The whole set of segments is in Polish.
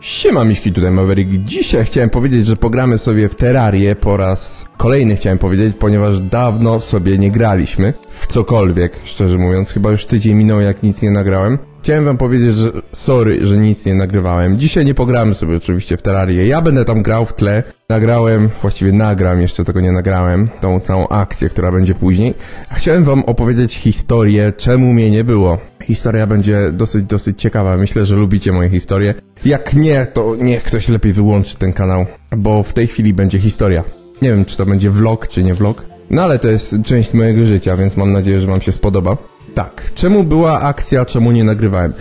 Siema Miśki, tutaj Maverick. Dzisiaj chciałem powiedzieć, że pogramy sobie w Terrarię po raz kolejny chciałem powiedzieć, ponieważ dawno sobie nie graliśmy w cokolwiek, szczerze mówiąc. Chyba już tydzień minął jak nic nie nagrałem. Chciałem wam powiedzieć, że sorry, że nic nie nagrywałem. Dzisiaj nie pogramy sobie oczywiście w Terrarię. Ja będę tam grał w tle. Nagrałem, właściwie nagram, jeszcze tego nie nagrałem, tą całą akcję, która będzie później. A chciałem wam opowiedzieć historię, czemu mnie nie było. Historia będzie dosyć, dosyć ciekawa. Myślę, że lubicie moje historie. Jak nie, to niech ktoś lepiej wyłączy ten kanał, bo w tej chwili będzie historia. Nie wiem, czy to będzie vlog, czy nie vlog. No ale to jest część mojego życia, więc mam nadzieję, że wam się spodoba. Tak, czemu była akcja, czemu nie nagrywałem?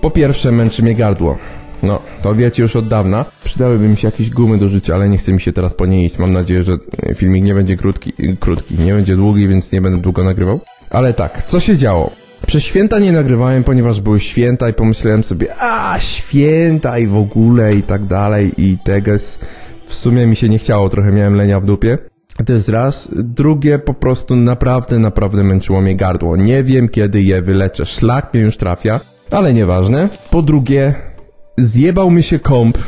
Po pierwsze, męczy mnie gardło. No, to wiecie już od dawna. Przydałyby mi się jakieś gumy do życia, ale nie chce mi się teraz po nie iść. Mam nadzieję, że filmik nie będzie krótki, krótki, nie będzie długi, więc nie będę długo nagrywał. Ale tak, co się działo? Przez święta nie nagrywałem, ponieważ były święta i pomyślałem sobie, a święta i w ogóle i tak dalej i teges. W sumie mi się nie chciało, trochę miałem lenia w dupie. To jest raz. Drugie, po prostu naprawdę, naprawdę męczyło mnie gardło. Nie wiem, kiedy je wyleczę. Szlak mnie już trafia, ale nieważne. Po drugie, zjebał mi się komp.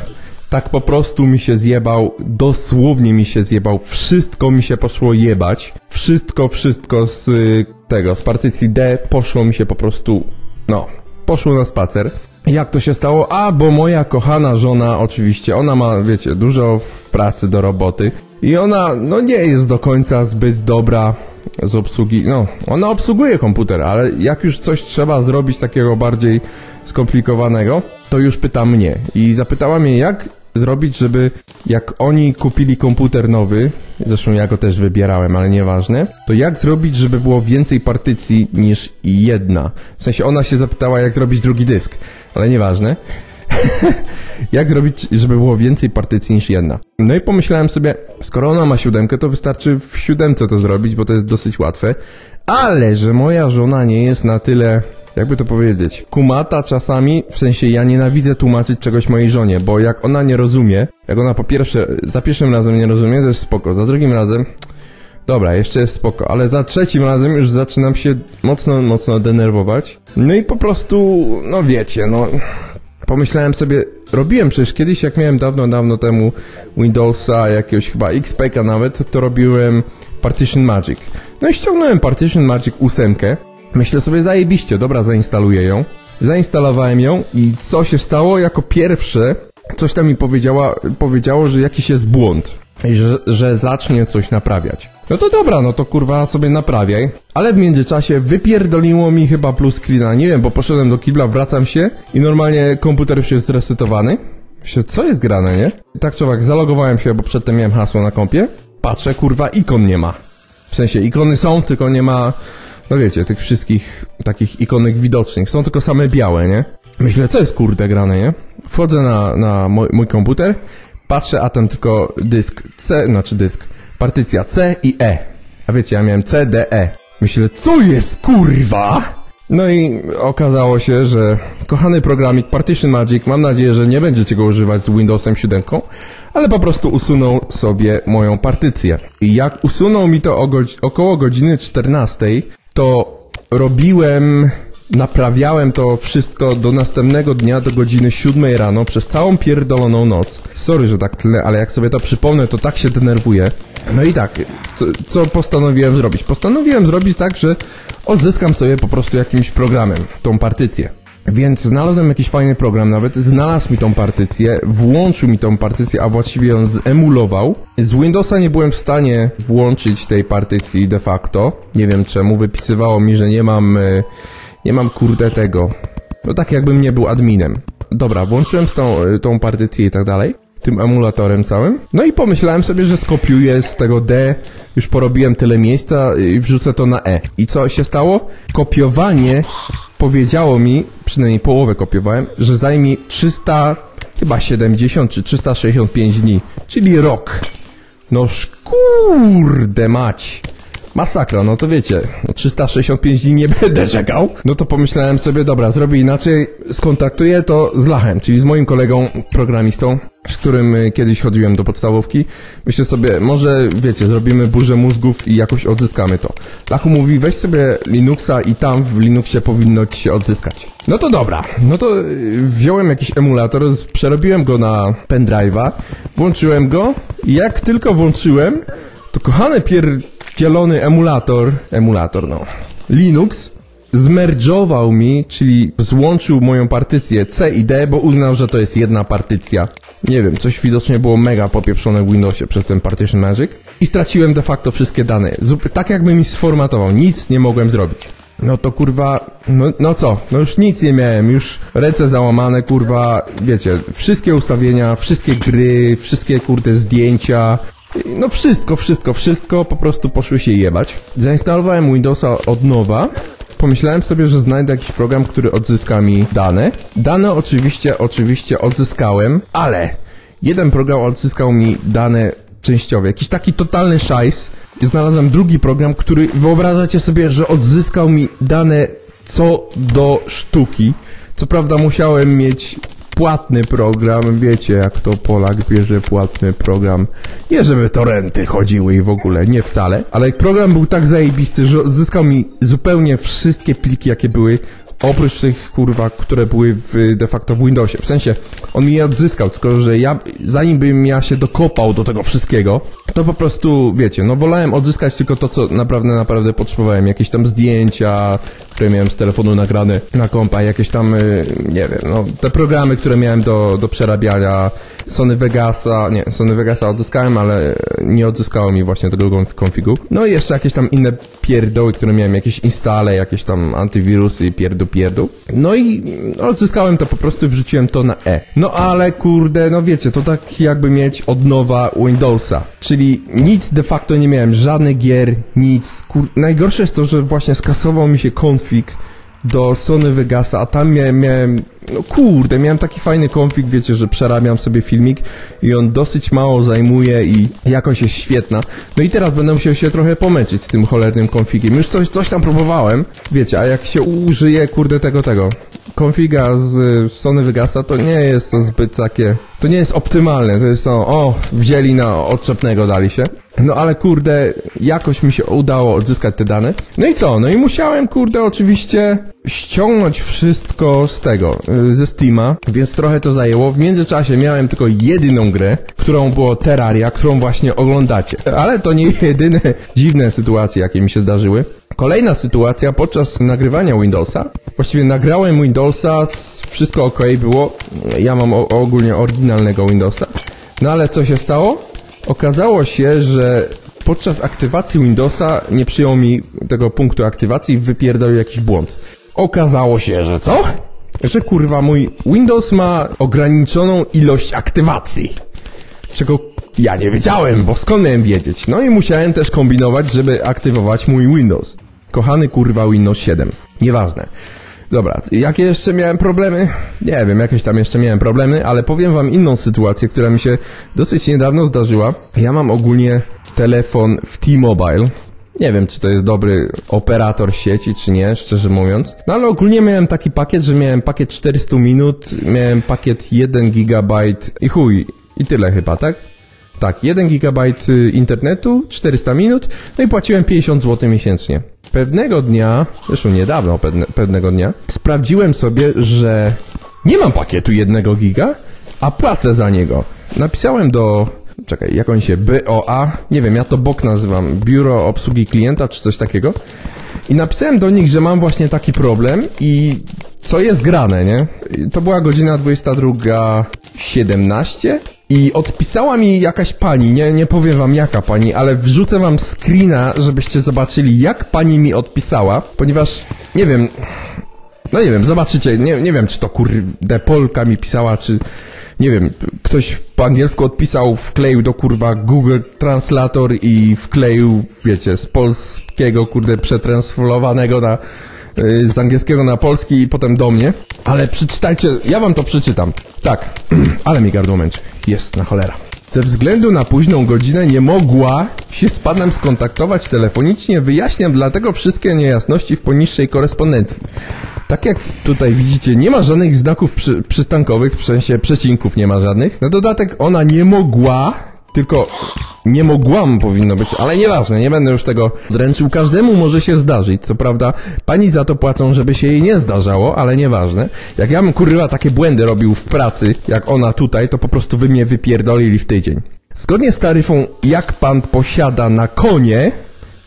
Tak po prostu mi się zjebał, dosłownie mi się zjebał, wszystko mi się poszło jebać. Wszystko, wszystko z y, tego, z partycji D poszło mi się po prostu, no, poszło na spacer. Jak to się stało? A, bo moja kochana żona, oczywiście, ona ma, wiecie, dużo w pracy do roboty i ona, no nie jest do końca zbyt dobra z obsługi, no, ona obsługuje komputer, ale jak już coś trzeba zrobić takiego bardziej skomplikowanego, to już pyta mnie i zapytała mnie, jak zrobić, żeby jak oni kupili komputer nowy, zresztą ja go też wybierałem, ale nieważne, to jak zrobić, żeby było więcej partycji niż jedna? W sensie ona się zapytała, jak zrobić drugi dysk, ale nieważne. jak zrobić, żeby było więcej partycji niż jedna? No i pomyślałem sobie, skoro ona ma siódemkę, to wystarczy w siódemce to zrobić, bo to jest dosyć łatwe, ale że moja żona nie jest na tyle jakby to powiedzieć, kumata czasami, w sensie ja nienawidzę tłumaczyć czegoś mojej żonie, bo jak ona nie rozumie, jak ona po pierwsze, za pierwszym razem nie rozumie, to jest spoko, za drugim razem, dobra, jeszcze jest spoko, ale za trzecim razem już zaczynam się mocno, mocno denerwować. No i po prostu, no wiecie, no, pomyślałem sobie, robiłem przecież kiedyś, jak miałem dawno, dawno temu Windowsa, jakiegoś chyba XP nawet, to robiłem Partition Magic. No i ściągnąłem Partition Magic 8, Myślę sobie, zajebiście, dobra, zainstaluję ją. Zainstalowałem ją i co się stało? Jako pierwsze, coś tam mi powiedziała, powiedziało, że jakiś jest błąd. I że, że zacznie coś naprawiać. No to dobra, no to kurwa sobie naprawiaj. Ale w międzyczasie wypierdoliło mi chyba plus screena. Nie wiem, bo poszedłem do kibla, wracam się i normalnie komputer już jest zresetowany. Myślę, co jest grane, nie? Tak człowiek, zalogowałem się, bo przedtem miałem hasło na kompie. Patrzę, kurwa, ikon nie ma. W sensie, ikony są, tylko nie ma no wiecie, tych wszystkich takich ikonek widocznych. Są tylko same białe, nie? Myślę, co jest kurde grane, nie? Wchodzę na, na mój, mój komputer, patrzę, a tam tylko dysk C, znaczy dysk, partycja C i E. A wiecie, ja miałem C, D, E. Myślę, co jest kurwa? No i okazało się, że kochany programik Partition Magic, mam nadzieję, że nie będziecie go używać z Windowsem 7, ale po prostu usunął sobie moją partycję. I jak usunął mi to około godziny 14, to robiłem, naprawiałem to wszystko do następnego dnia, do godziny 7 rano, przez całą pierdoloną noc. Sorry, że tak tyle, ale jak sobie to przypomnę, to tak się denerwuję. No i tak, co, co postanowiłem zrobić? Postanowiłem zrobić tak, że odzyskam sobie po prostu jakimś programem tą partycję. Więc znalazłem jakiś fajny program nawet, znalazł mi tą partycję, włączył mi tą partycję, a właściwie ją zemulował. Z Windowsa nie byłem w stanie włączyć tej partycji de facto. Nie wiem czemu, wypisywało mi, że nie mam, e, nie mam kurde tego. No tak jakbym nie był adminem. Dobra, włączyłem tą, e, tą partycję i tak dalej tym emulatorem całym. No i pomyślałem sobie, że skopiuję z tego D, już porobiłem tyle miejsca i wrzucę to na E. I co się stało? Kopiowanie powiedziało mi, przynajmniej połowę kopiowałem, że zajmie 300, chyba 70 czy 365 dni, czyli rok. No kurde mać. Masakra, no to wiecie, no 365 dni nie będę czekał. No to pomyślałem sobie, dobra, zrobię inaczej, skontaktuję to z Lachem, czyli z moim kolegą programistą, z którym y, kiedyś chodziłem do podstawówki. Myślę sobie, może wiecie, zrobimy burzę mózgów i jakoś odzyskamy to. Lachu mówi, weź sobie Linuxa i tam w Linuxie powinno ci się odzyskać. No to dobra, no to y, wziąłem jakiś emulator, przerobiłem go na pendrive'a, włączyłem go i jak tylko włączyłem, to kochany pierdzielony emulator, emulator no, Linux zmerdżował mi, czyli złączył moją partycję C i D, bo uznał, że to jest jedna partycja. Nie wiem, coś widocznie było mega popieprzone w Windowsie przez ten Partition Magic i straciłem de facto wszystkie dane. Zup tak jakby mi sformatował, nic nie mogłem zrobić. No to kurwa, no, no co, no już nic nie miałem, już ręce załamane, kurwa, wiecie, wszystkie ustawienia, wszystkie gry, wszystkie kurde zdjęcia, no wszystko, wszystko, wszystko po prostu poszły się jebać. Zainstalowałem Windowsa od nowa, pomyślałem sobie, że znajdę jakiś program, który odzyska mi dane. Dane oczywiście, oczywiście odzyskałem, ale jeden program odzyskał mi dane częściowe, jakiś taki totalny szajs. Znalazłem drugi program, który wyobrażacie sobie, że odzyskał mi dane co do sztuki. Co prawda musiałem mieć płatny program, wiecie jak to Polak bierze płatny program. Nie żeby torenty chodziły i w ogóle, nie wcale, ale program był tak zajebisty, że zyskał mi zupełnie wszystkie pliki jakie były, oprócz tych kurwa, które były w, de facto w Windowsie. W sensie, on mi je odzyskał, tylko że ja, zanim bym ja się dokopał do tego wszystkiego, to po prostu, wiecie, no wolałem odzyskać tylko to, co naprawdę, naprawdę potrzebowałem. Jakieś tam zdjęcia, które miałem z telefonu nagrane na kompa, jakieś tam, y, nie wiem, no, te programy, które miałem do, do przerabiania, Sony Vegasa, nie, Sony Vegasa odzyskałem, ale nie odzyskało mi właśnie tego konfigu. No i jeszcze jakieś tam inne pierdoły, które miałem, jakieś instale, jakieś tam antywirusy pierdu pierdu. No i odzyskałem to po prostu wrzuciłem to na E. No ale kurde, no wiecie, to tak jakby mieć od nowa Windowsa. Czyli nic de facto nie miałem, żadnych gier, nic. Kur... Najgorsze jest to, że właśnie skasował mi się config do Sony Vegasa, a tam miałem, miałem no kurde, miałem taki fajny konfig, wiecie, że przerabiam sobie filmik i on dosyć mało zajmuje i jakoś jest świetna. No i teraz będę musiał się trochę pomęczyć z tym cholernym konfigiem. Już coś, coś tam próbowałem, wiecie, a jak się użyje, kurde, tego, tego, konfiga z Sony Vegasa, to nie jest to zbyt takie, to nie jest optymalne, to jest to, o, wzięli na odczepnego, dali się. No ale kurde, jakoś mi się udało odzyskać te dane. No i co? No i musiałem, kurde, oczywiście ściągnąć wszystko z tego, y, ze Steama, więc trochę to zajęło. W międzyczasie miałem tylko jedyną grę, którą było Terraria, którą właśnie oglądacie. Ale to nie jedyne dziwne sytuacje, jakie mi się zdarzyły. Kolejna sytuacja podczas nagrywania Windowsa. Właściwie nagrałem Windowsa, wszystko ok było. Ja mam ogólnie oryginalnego Windowsa. No ale co się stało? Okazało się, że podczas aktywacji Windowsa nie przyjął mi tego punktu aktywacji i wypierdolił jakiś błąd. Okazało się, że co? Że kurwa mój Windows ma ograniczoną ilość aktywacji. Czego ja nie wiedziałem, bo skąd miałem wiedzieć? No i musiałem też kombinować, żeby aktywować mój Windows. Kochany kurwa Windows 7. Nieważne. Dobra, jakie jeszcze miałem problemy? Nie wiem, jakieś tam jeszcze miałem problemy, ale powiem wam inną sytuację, która mi się dosyć niedawno zdarzyła. Ja mam ogólnie telefon w T-Mobile. Nie wiem, czy to jest dobry operator sieci, czy nie, szczerze mówiąc. No ale ogólnie miałem taki pakiet, że miałem pakiet 400 minut, miałem pakiet 1 GB i chuj, i tyle chyba, tak? Tak, 1 GB y, internetu, 400 minut, no i płaciłem 50 zł miesięcznie. Pewnego dnia, zresztą niedawno pewne, pewnego dnia, sprawdziłem sobie, że nie mam pakietu 1 giga, a płacę za niego. Napisałem do, czekaj, jak on się, BOA, nie wiem, ja to BOK nazywam, Biuro Obsługi Klienta, czy coś takiego. I napisałem do nich, że mam właśnie taki problem i co jest grane, nie? To była godzina 22.17 i odpisała mi jakaś pani, nie, nie powiem wam jaka pani, ale wrzucę wam screena, żebyście zobaczyli jak pani mi odpisała, ponieważ, nie wiem, no nie wiem, zobaczycie, nie, nie wiem czy to kurde Polka mi pisała, czy nie wiem, ktoś po angielsku odpisał, wkleił do kurwa Google Translator i wkleił, wiecie, z polskiego kurde przetransfolowanego na z angielskiego na polski i potem do mnie. Ale przeczytajcie, ja wam to przeczytam. Tak, ale mi gardło męczy. Jest, na cholera. ze względu na późną godzinę nie mogła się z panem skontaktować telefonicznie. Wyjaśniam dlatego wszystkie niejasności w poniższej korespondencji. Tak jak tutaj widzicie, nie ma żadnych znaków przy, przystankowych, w sensie przecinków nie ma żadnych. Na dodatek ona nie mogła, tylko nie mogłam powinno być, ale nieważne, nie będę już tego dręczył. Każdemu może się zdarzyć, co prawda pani za to płacą, żeby się jej nie zdarzało, ale nieważne. Jak ja bym kurwa takie błędy robił w pracy, jak ona tutaj, to po prostu wy mnie wypierdolili w tydzień. Zgodnie z taryfą, jak pan posiada na konie,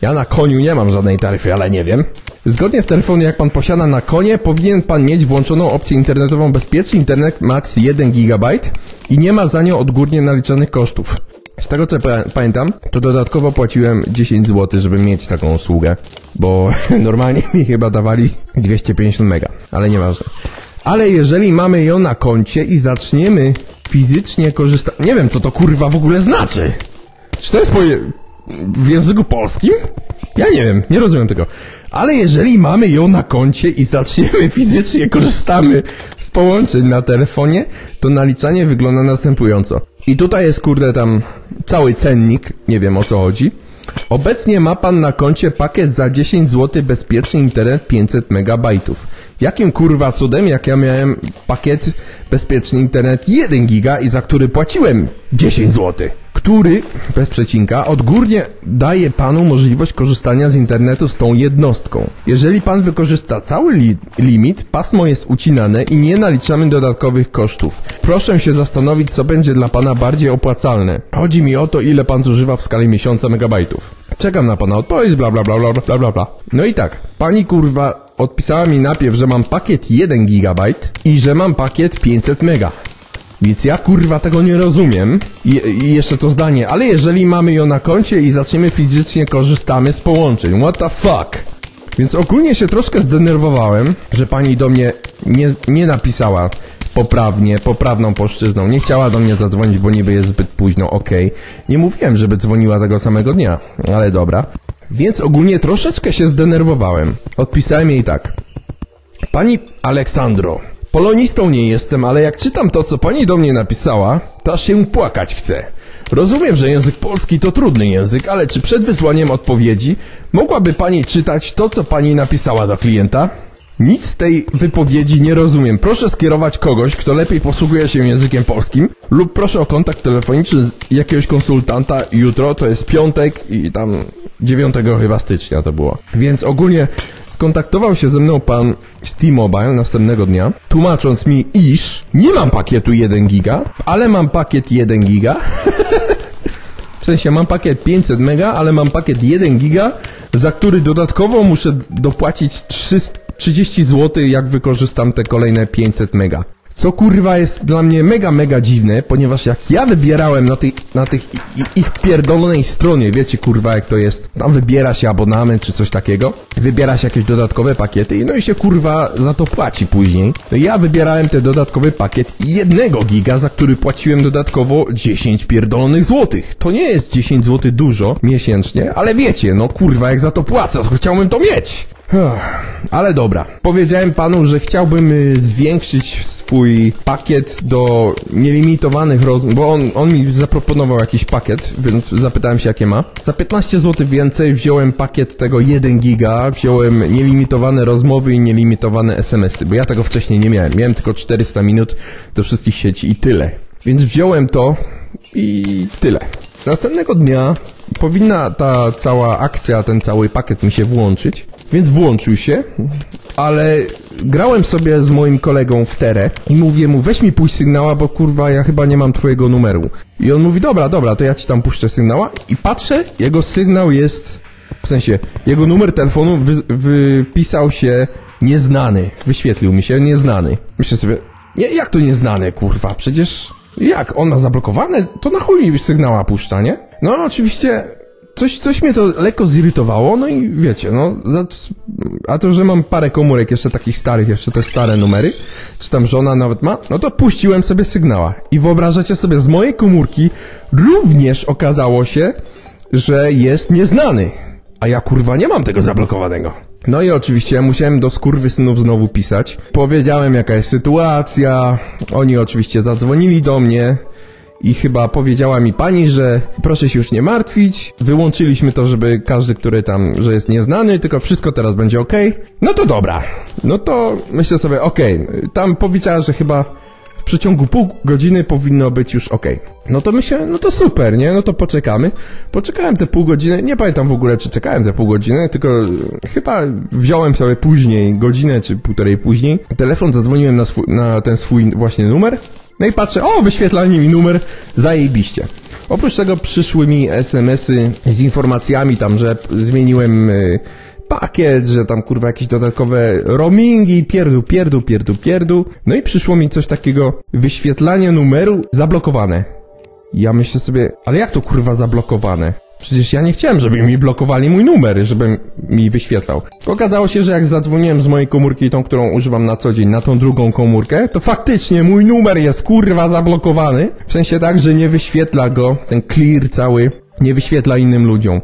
ja na koniu nie mam żadnej taryfy, ale nie wiem. Zgodnie z taryfą, jak pan posiada na konie, powinien pan mieć włączoną opcję internetową bezpieczny internet max 1 GB i nie ma za nią odgórnie naliczonych kosztów. Z tego co pa pamiętam, to dodatkowo płaciłem 10 zł, żeby mieć taką usługę, bo normalnie mi chyba dawali 250 mega, ale nieważne. Ale jeżeli mamy ją na koncie i zaczniemy fizycznie korzystać... Nie wiem, co to kurwa w ogóle znaczy. Czy to jest poje... w języku polskim? Ja nie wiem, nie rozumiem tego. Ale jeżeli mamy ją na koncie i zaczniemy fizycznie korzystamy z połączeń na telefonie, to naliczanie wygląda następująco. I tutaj jest kurde tam cały cennik, nie wiem o co chodzi. Obecnie ma pan na koncie pakiet za 10 zł bezpieczny internet 500 megabajtów. Jakim kurwa cudem, jak ja miałem pakiet bezpieczny internet 1 giga i za który płaciłem 10 zł? Który, bez przecinka, odgórnie daje panu możliwość korzystania z internetu z tą jednostką. Jeżeli pan wykorzysta cały li limit, pasmo jest ucinane i nie naliczamy dodatkowych kosztów. Proszę się zastanowić, co będzie dla pana bardziej opłacalne. Chodzi mi o to, ile pan zużywa w skali miesiąca megabajtów. Czekam na pana odpowiedź, bla bla bla bla bla bla bla. No i tak, pani kurwa odpisała mi najpierw, że mam pakiet 1 GB i że mam pakiet 500 mega. Więc ja kurwa tego nie rozumiem. I, I, jeszcze to zdanie, ale jeżeli mamy ją na koncie i zaczniemy fizycznie korzystamy z połączeń, what the fuck? Więc ogólnie się troszkę zdenerwowałem, że pani do mnie nie, nie napisała poprawnie, poprawną polszczyzną. Nie chciała do mnie zadzwonić, bo niby jest zbyt późno, okej. Okay. Nie mówiłem, żeby dzwoniła tego samego dnia, ale dobra. Więc ogólnie troszeczkę się zdenerwowałem. Odpisałem jej tak. Pani Aleksandro, Polonistą nie jestem, ale jak czytam to, co pani do mnie napisała, to aż się płakać chce. Rozumiem, że język polski to trudny język, ale czy przed wysłaniem odpowiedzi mogłaby pani czytać to, co pani napisała do klienta? Nic z tej wypowiedzi nie rozumiem. Proszę skierować kogoś, kto lepiej posługuje się językiem polskim lub proszę o kontakt telefoniczny z jakiegoś konsultanta jutro, to jest piątek i tam 9 chyba stycznia to było. Więc ogólnie Skontaktował się ze mną pan z T-Mobile następnego dnia, tłumacząc mi, iż nie mam pakietu 1 giga, ale mam pakiet 1 giga. w sensie mam pakiet 500 mega, ale mam pakiet 1 giga, za który dodatkowo muszę dopłacić 300, 30 zł, jak wykorzystam te kolejne 500 mega. Co kurwa jest dla mnie mega, mega dziwne, ponieważ jak ja wybierałem na tej, na tych ich pierdolonej stronie, wiecie kurwa jak to jest, tam wybiera się abonament czy coś takiego, wybiera się jakieś dodatkowe pakiety i no i się kurwa za to płaci później. Ja wybierałem ten dodatkowy pakiet jednego giga, za który płaciłem dodatkowo 10 pierdolonych złotych. To nie jest 10 złotych dużo miesięcznie, ale wiecie, no kurwa jak za to płacę, to chciałbym to mieć. Ale dobra. Powiedziałem panu, że chciałbym y, zwiększyć swój pakiet do nielimitowanych rozmów, bo on, on mi zaproponował jakiś pakiet, więc zapytałem się jakie ma. Za 15 zł więcej wziąłem pakiet tego 1 giga, wziąłem nielimitowane rozmowy i nielimitowane SMS-y, bo ja tego wcześniej nie miałem. Miałem tylko 400 minut do wszystkich sieci i tyle. Więc wziąłem to i tyle. Następnego dnia powinna ta cała akcja, ten cały pakiet mi się włączyć. Więc włączył się, ale grałem sobie z moim kolegą w terę i mówię mu, weź mi pójść sygnała, bo kurwa, ja chyba nie mam twojego numeru. I on mówi, dobra, dobra, to ja ci tam puszczę sygnała i patrzę, jego sygnał jest, w sensie, jego numer telefonu wy, wypisał się nieznany, wyświetlił mi się nieznany. Myślę sobie, nie, jak to nieznane, kurwa, przecież jak, on ma zablokowane, to na chuj mi sygnała puszcza, nie? No oczywiście coś, coś mnie to lekko zirytowało, no i wiecie, no, za, a to, że mam parę komórek jeszcze takich starych, jeszcze te stare numery, czy tam żona nawet ma, no to puściłem sobie sygnała. I wyobrażacie sobie, z mojej komórki również okazało się, że jest nieznany. A ja kurwa nie mam tego zablokowanego. No i oczywiście musiałem do synów znowu pisać. Powiedziałem jaka jest sytuacja, oni oczywiście zadzwonili do mnie, i chyba powiedziała mi pani, że proszę się już nie martwić, wyłączyliśmy to, żeby każdy, który tam, że jest nieznany, tylko wszystko teraz będzie ok. No to dobra. No to myślę sobie, ok, tam powiedziała, że chyba w przeciągu pół godziny powinno być już ok. No to myślę, no to super, nie? No to poczekamy. Poczekałem te pół godziny, nie pamiętam w ogóle, czy czekałem te pół godziny, tylko chyba wziąłem sobie później, godzinę czy półtorej później. Telefon zadzwoniłem na, swój, na ten swój właśnie numer. No i patrzę, o, wyświetlanie mi numer, zajebiście. Oprócz tego przyszły mi SMS-y z informacjami tam, że zmieniłem y, pakiet, że tam kurwa jakieś dodatkowe roamingi, pierdu, pierdu, pierdu, pierdu. No i przyszło mi coś takiego, wyświetlanie numeru zablokowane. Ja myślę sobie, ale jak to kurwa zablokowane? Przecież ja nie chciałem, żeby mi blokowali mój numer, żeby mi wyświetlał. Okazało się, że jak zadzwoniłem z mojej komórki, tą, którą używam na co dzień, na tą drugą komórkę, to faktycznie mój numer jest kurwa zablokowany. W sensie tak, że nie wyświetla go, ten clear cały, nie wyświetla innym ludziom.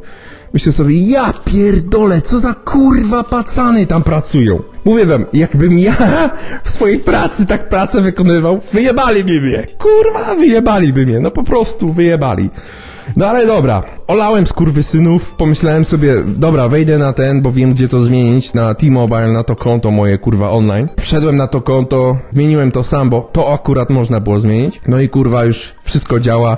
Myślę sobie, ja pierdolę, co za kurwa pacany tam pracują. Mówię wam, jakbym ja w swojej pracy tak pracę wykonywał, wyjebaliby mnie. Kurwa, wyjebaliby mnie. No po prostu wyjebali. No ale dobra, olałem skurwysynów, pomyślałem sobie, dobra, wejdę na ten, bo wiem gdzie to zmienić, na T-Mobile, na to konto moje kurwa online. Wszedłem na to konto, zmieniłem to sam, bo to akurat można było zmienić. No i kurwa już wszystko działa.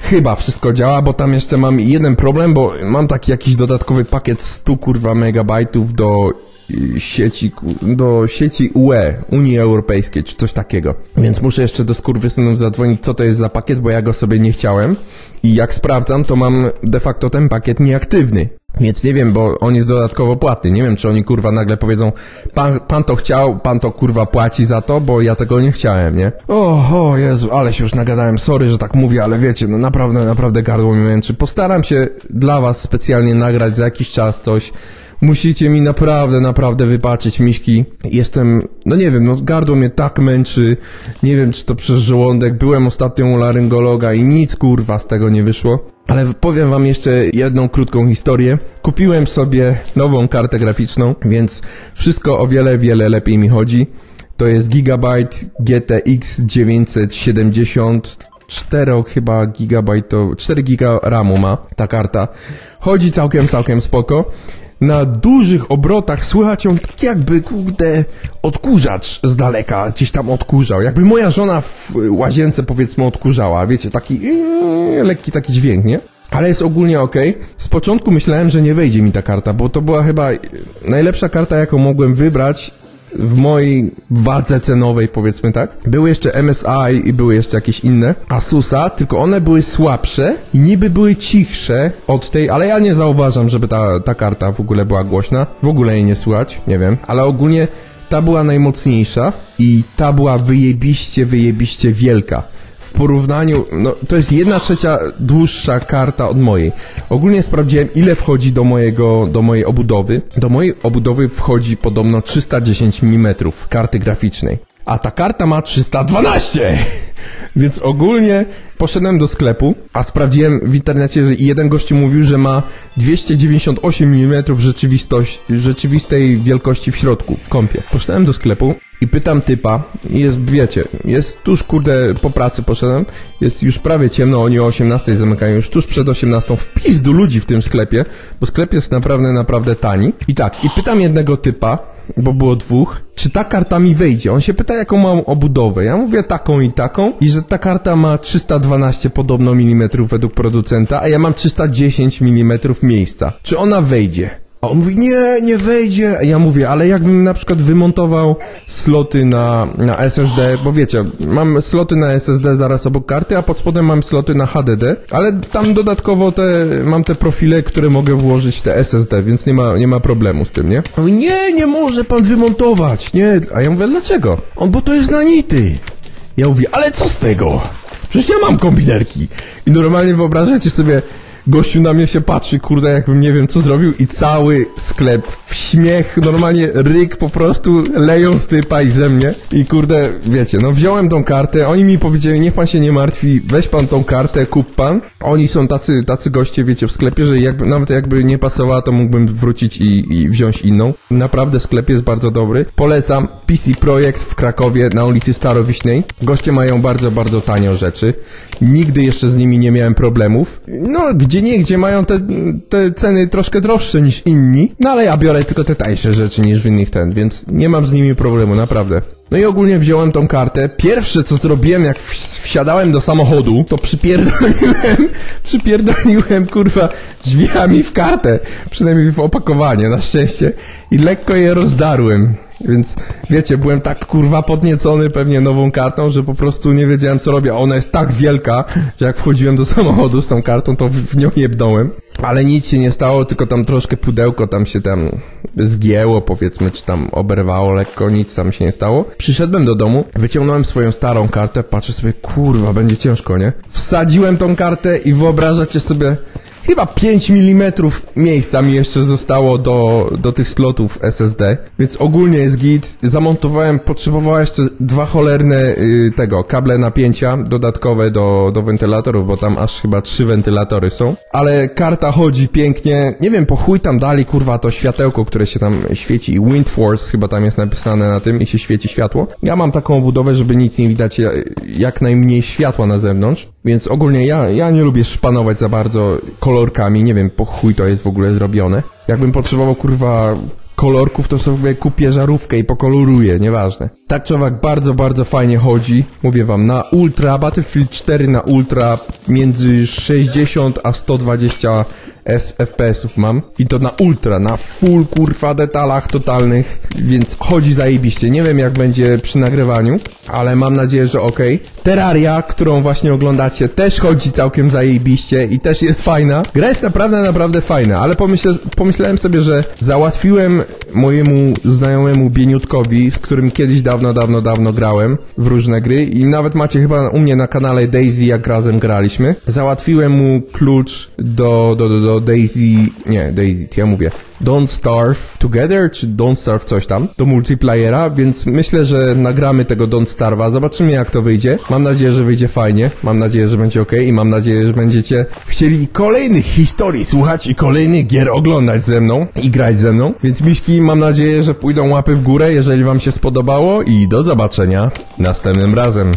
Chyba wszystko działa, bo tam jeszcze mam jeden problem, bo mam taki jakiś dodatkowy pakiet 100 kurwa megabajtów do sieci, do sieci UE, Unii Europejskiej, czy coś takiego. Więc muszę jeszcze do skurwysynów zadzwonić, co to jest za pakiet, bo ja go sobie nie chciałem. I jak sprawdzam, to mam de facto ten pakiet nieaktywny. Więc nie wiem, bo on jest dodatkowo płatny. Nie wiem, czy oni kurwa nagle powiedzą, pan, pan to chciał, pan to kurwa płaci za to, bo ja tego nie chciałem, nie? O, Jezu, ale się już nagadałem, sorry, że tak mówię, ale wiecie, no naprawdę, naprawdę gardło mi męczy. Postaram się dla was specjalnie nagrać za jakiś czas coś, Musicie mi naprawdę, naprawdę wybaczyć, miśki. Jestem, no nie wiem, no gardło mnie tak męczy. Nie wiem, czy to przez żołądek. Byłem ostatnio u laryngologa i nic kurwa z tego nie wyszło. Ale powiem wam jeszcze jedną krótką historię. Kupiłem sobie nową kartę graficzną, więc wszystko o wiele, wiele lepiej mi chodzi. To jest Gigabyte GTX 970 4 chyba gigabajt to 4 giga RAMu ma ta karta. Chodzi całkiem, całkiem spoko na dużych obrotach słychać ją tak jakby, kurde, odkurzacz z daleka gdzieś tam odkurzał. Jakby moja żona w łazience, powiedzmy, odkurzała. Wiecie, taki yy, lekki taki dźwięk, nie? Ale jest ogólnie ok. Z początku myślałem, że nie wejdzie mi ta karta, bo to była chyba najlepsza karta, jaką mogłem wybrać w mojej wadze cenowej, powiedzmy tak. Były jeszcze MSI i były jeszcze jakieś inne Asusa, tylko one były słabsze i niby były cichsze od tej, ale ja nie zauważam, żeby ta, ta karta w ogóle była głośna. W ogóle jej nie słychać, nie wiem, ale ogólnie ta była najmocniejsza i ta była wyjebiście, wyjebiście wielka w porównaniu, no to jest jedna trzecia dłuższa karta od mojej. Ogólnie sprawdziłem, ile wchodzi do mojego, do mojej obudowy. Do mojej obudowy wchodzi podobno 310 mm karty graficznej. A ta karta ma 312! Więc ogólnie poszedłem do sklepu, a sprawdziłem w internecie, że jeden gościu mówił, że ma 298 mm rzeczywistość, rzeczywistej wielkości w środku, w kąpie. Poszedłem do sklepu i pytam typa, jest, wiecie, jest tuż, kurde, po pracy poszedłem, jest już prawie ciemno, oni o 18 zamykają, już tuż przed 18, wpis do ludzi w tym sklepie, bo sklep jest naprawdę, naprawdę tani. I tak, i pytam jednego typa, bo było dwóch, czy ta karta mi wejdzie? On się pyta, jaką mam obudowę. Ja mówię taką i taką i że ta karta ma 312 podobno milimetrów według producenta, a ja mam 310 mm miejsca. Czy ona wejdzie? A on mówi, nie, nie wejdzie. Ja mówię, ale jakbym na przykład wymontował sloty na, na SSD, bo wiecie, mam sloty na SSD zaraz obok karty, a pod spodem mam sloty na HDD, ale tam dodatkowo te, mam te profile, które mogę włożyć te SSD, więc nie ma, nie ma problemu z tym, nie? On mówi, nie, nie może pan wymontować, nie. A ja mówię, dlaczego? On, bo to jest na nity. Ja mówię, ale co z tego? Przecież ja mam kombinerki. I normalnie wyobrażacie sobie, Gościu na mnie się patrzy, kurde, jakbym nie wiem co zrobił i cały sklep w śmiech, normalnie ryk po prostu leją z typa i ze mnie. I kurde, wiecie, no wziąłem tą kartę, oni mi powiedzieli, niech pan się nie martwi, weź pan tą kartę, kup pan. Oni są tacy, tacy goście, wiecie, w sklepie, że jakby, nawet jakby nie pasowała, to mógłbym wrócić i, i wziąć inną. Naprawdę sklep jest bardzo dobry. Polecam PC Projekt w Krakowie na ulicy Starowiśnej. Goście mają bardzo, bardzo tanio rzeczy. Nigdy jeszcze z nimi nie miałem problemów. No, gdzie nie, gdzie mają te, te ceny troszkę droższe niż inni. No ale ja biorę tylko te tańsze rzeczy niż w innych ten, więc nie mam z nimi problemu, naprawdę. No i ogólnie wziąłem tą kartę. Pierwsze co zrobiłem, jak wsiadałem do samochodu, to przypierdoliłem, przypierdoliłem kurwa drzwiami w kartę. Przynajmniej w opakowanie, na szczęście. I lekko je rozdarłem. Więc wiecie, byłem tak kurwa podniecony pewnie nową kartą, że po prostu nie wiedziałem co robię. Ona jest tak wielka, że jak wchodziłem do samochodu z tą kartą, to w nią jebnąłem. Ale nic się nie stało, tylko tam troszkę pudełko tam się tam zgięło, powiedzmy, czy tam oberwało lekko, nic tam się nie stało. Przyszedłem do domu, wyciągnąłem swoją starą kartę, patrzę sobie, kurwa, będzie ciężko, nie? Wsadziłem tą kartę i wyobrażacie sobie, Chyba 5 mm miejsca mi jeszcze zostało do, do tych slotów SSD, więc ogólnie jest git. Zamontowałem, potrzebowałem jeszcze dwa cholerne y, tego, kable napięcia dodatkowe do, do wentylatorów, bo tam aż chyba trzy wentylatory są. Ale karta chodzi pięknie. Nie wiem, po chuj tam dali, kurwa, to światełko, które się tam świeci. Wind Force chyba tam jest napisane na tym i się świeci światło. Ja mam taką budowę, żeby nic nie widać, ja- jak najmniej światła na zewnątrz. Więc ogólnie ja, ja nie lubię szpanować za bardzo kolorkami, nie wiem po chuj to jest w ogóle zrobione. Jakbym potrzebował kurwa kolorków, to sobie kupię żarówkę i pokoloruję, nieważne. Tak czy owak bardzo, bardzo fajnie chodzi. Mówię wam, na ultra, Battlefield 4 na ultra między 60 a 120 S FPS-ów mam. I to na ultra, na full kurwa detalach totalnych, więc chodzi zajebiście. Nie wiem jak będzie przy nagrywaniu, ale mam nadzieję, że okej. Terraria, którą właśnie oglądacie, też chodzi całkiem zajebiście i też jest fajna. Gra jest naprawdę, naprawdę fajna, ale pomyśle, pomyślałem sobie, że załatwiłem mojemu znajomemu Bieniutkowi, z którym kiedyś dawno, dawno, dawno grałem w różne gry i nawet macie chyba u mnie na kanale Daisy, jak razem graliśmy. Załatwiłem mu klucz do, do, do, do Daisy, nie, Daisy, ja mówię, Don't Starve Together, czy Don't Starve coś tam, do multiplayera, więc myślę, że nagramy tego Don't Starve'a, zobaczymy jak to wyjdzie. Mam nadzieję, że wyjdzie fajnie, mam nadzieję, że będzie ok i mam nadzieję, że będziecie chcieli kolejnych historii słuchać i kolejnych gier oglądać ze mną i grać ze mną. Więc miśki, mam nadzieję, że pójdą łapy w górę, jeżeli wam się spodobało i do zobaczenia następnym razem.